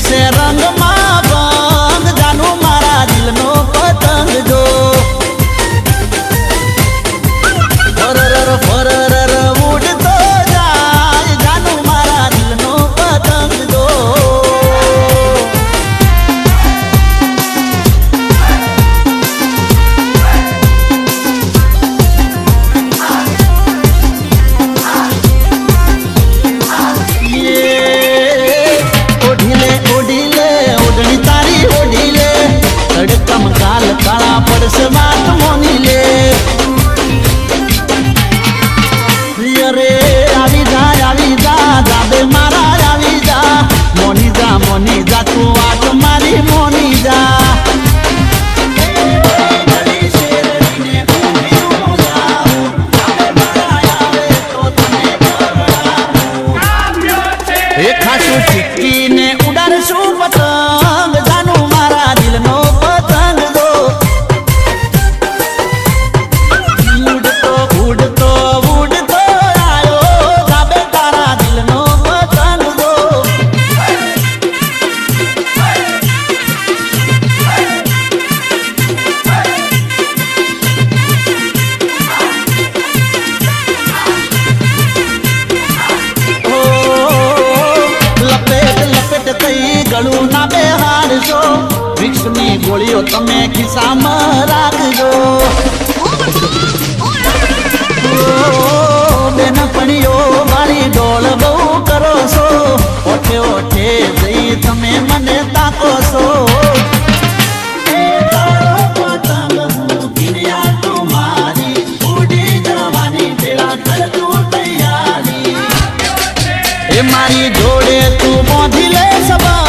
cerrando Masu chiquine રૂપિયો તમે ખિસ્સામાં રાખજો. બેનપણીઓ વાળી ડોલ બહુ કરો છો. ઓઠે ઓઠે જઈ તમે મને તાકો છો. મારી. જોડે તું બોધી લે સબા